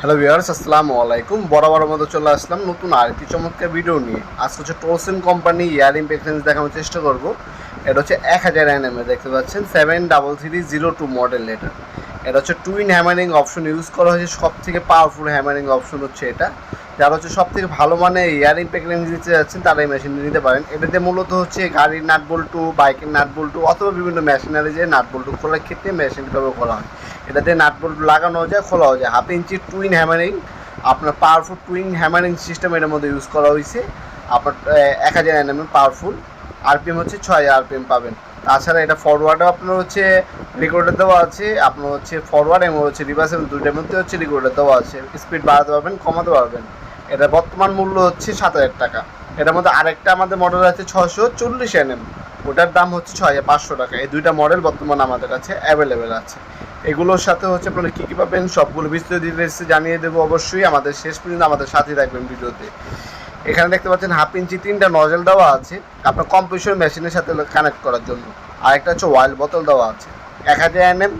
Hello viewers আসসালামু আলাইকুম। বরাবর মতো চলে আসলাম নতুন আরেকটি চমৎকার ভিডিও নিয়ে। আজকে হচ্ছে টোসেন কোম্পানি ইয়ার প্যাকেজ দেখানোর চেষ্টা করব। এটা হচ্ছে এক হাজার এনএমএ দেখতে পাচ্ছেন seven double three zero two model এটা এটা হচ্ছে টুইন হ্যামারিং অপশন ইউজ করা হয়েছে। সব থেকে পাওয়ারফুল হ্যামারিং অপশন হচ্ছে এটা। যারা হচ্ছে সব থেকে ভালো মানে ইয়ারিং প্যাকেজ নিতে যাচ্ছেন তারা এই মেশিনটি নিতে পারেন। এটাতে মূলত হচ্ছে গাড়ির নাট বল্টু বাইকের নাট বল্টু অথবা বিভিন্ন মেশিনারি যে নাট বল্টু খোলার ক্ষেত্রে মেশিনটি ব্যবহার করা হয়। এটাতে নাট বল্টু লাগানো যায়, খোলাও যায়। হাফ ইঞ্চি টুইন হ্যামারিং আপনার পাওয়ারফুল টুইন হ্যামারিং সিস্টেম এটার মধ্যে ইউজ করা হয়েছে আপনার এক হাজার এনএম পাওয়ারফুল আরপিএম হচ্ছে ছয় আরপিএম পাবেন। তাছাড়া এটা ফরওয়ার্ডও আপনার হচ্ছে রেকর্ডে দেওয়া আছে। আপনার হচ্ছে ফরওয়ার্ড এবং হচ্ছে রিভার্স এবং দুইটার মধ্যে হচ্ছে রেকর্ডে দেওয়া আছে। স্পিড বাড়াতে পারবেন, কমাতে পারবেন। এটা বর্তমান মূল্য হচ্ছে সাত হাজার টাকা। এটার মধ্যে আরেকটা আমাদের মডেল আছে ছশো চল্লিশ এনএম ওটার দাম হচ্ছে ছয় হাজার পাঁচশো টাকা। এই দুইটা মডেল বর্তমান আমাদের কাছে অ্যাভেলেবেল আছে। এগুলোর সাথে হচ্ছে আপনারা কী কী পাবেন সবগুলো বিস্তারিত ডিটেলসে জানিয়ে দেবো অবশ্যই। আমাদের শেষ পর্যন্ত আমাদের সাথেই থাকবেন ভিডিওতে। এখানে দেখতে পাচ্ছেন হাফ ইঞ্চি তিনটা নজেল দেওয়া আছে। আপনার কম্পিউটার মেশিনের সাথে কানেক্ট করার জন্য। আরেকটা হচ্ছে ওয়াইল বোতল দেওয়া আছে। এক হাজার এনএম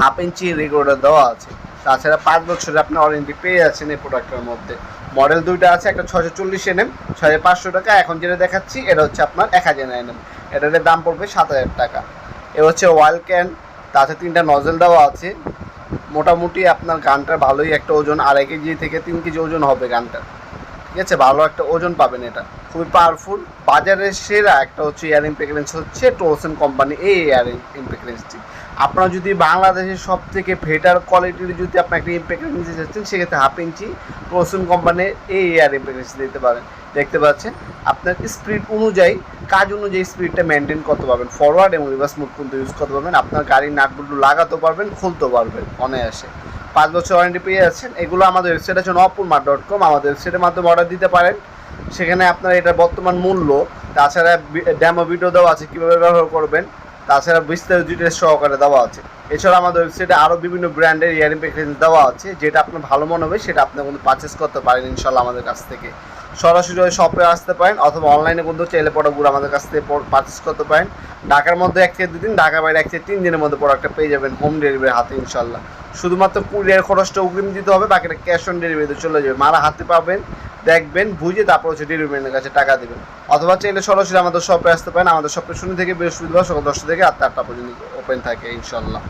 হাফ ইঞ্চি রেকর্ডার দেওয়া আছে। তাছাড়া পাঁচ বছরে আপনি ওয়ারেন্টি পেয়ে যাচ্ছেন এই প্রোডাক্টের মধ্যে। মডেল দুইটা আছে, একটা ছশো চল্লিশ এনএম ছয় পাঁচশো টাকা। এখন যেটা দেখাচ্ছি, এটা হচ্ছে আপনার এক হাজার এনএম এটার দাম পড়বে সাত হাজার টাকা। এ হচ্ছে ওয়াল ক্যান তাছাড়া তিনটা নজল দেওয়া আছে। মোটামুটি আপনার গানটার ভালোই একটা ওজন, আড়াই কেজি থেকে তিন কেজি ওজন হবে গানটার। ঠিক আছে? ভালো একটা ওজন পাবেন এটা। খুবই পাওয়ারফুল বাজারের সেরা একটা হচ্ছে ইয়ারিং প্যাকেজ হচ্ছে টোসেন কোম্পানি এই ইয়ারিং প্যাকেজটি আপনারা যদি বাংলাদেশের সব থেকে বেটার কোয়ালিটির যদি আপনি একটা ইম্প্যাকেজ নিতে চাচ্ছেন, সেক্ষেত্রে হাফ ইঞ্চি টোসেন কোম্পানির এই ইয়ারিং প্যাকেজ দিতে পারেন। দেখতে পাচ্ছেন, আপনার স্পিড অনুযায়ী, কাজ অনুযায়ী স্পিডটা মেনটেন করতে পারবেন। ফরওয়ার্ড এবং রিভার্স মুভ কিন্তু ইউজ করতে পারবেন। আপনার গাড়ির নাটগুলো লাগাতে পারবেন খুলতে পারবেন অনায়াসে। পাঁচ বছর ওয়ারেন্টি পেয়ে যাচ্ছেন। এগুলো আমাদের ওয়েবসাইট আছে নপুরমা ডট কম আমাদের ওয়েবসাইটের মাধ্যমে অর্ডার দিতে পারেন। সেখানে আপনার এটার বর্তমান মূল্য, তাছাড়া ড্যামো ভিডিও দেওয়া আছে, কীভাবে ব্যবহার করবেন তাছাড়া বিস্তারিত সহকারে দেওয়া আছে। এছাড়া আমাদের ওয়েবসাইটে আরও বিভিন্ন ব্র্যান্ডের ইয়ারিং প্যাকেজ দেওয়া আছে, যেটা আপনার ভালো মনে হবে, সেটা আপনি কিন্তু পারচেস করতে পারেন ইনশাল্লাহ আমাদের কাছ থেকে। সরাসরি শপে আসতে পারেন, অথবা অনলাইনে কিন্তু চাইলে প্রোডাক্টগুলো আমাদের কাছ থেকে পারচেস করতে পারেন। ঢাকার মধ্যে এক থেকে দুদিন, ঢাকার বাইরে এক থেকে তিন দিনের মধ্যে প্রোডাক্টটা পেয়ে যাবেন হোম ডেলিভারি হাতে ইনশাল্লাহ শুধুমাত্র কুরিয়ার খরচটা অগ্রিম দিতে হবে, বাকিটা ক্যাশ অন ডেলিভারিতে চলে যাবে। মারা হাতে পাবেন, দেখবেন, বুঝে তারপর হচ্ছে ডেলিভারির কাছে টাকা দেবেন। অথবা চাইলে সরাসরি আমাদের শপে আসতে পারেন। আমাদের শপে শূন্য থেকে বৃহস্পতিবার সকাল দশটা থেকে আটটা আটটা পর্যন্ত। ওপেন থাকে ইনশাল্লাহ।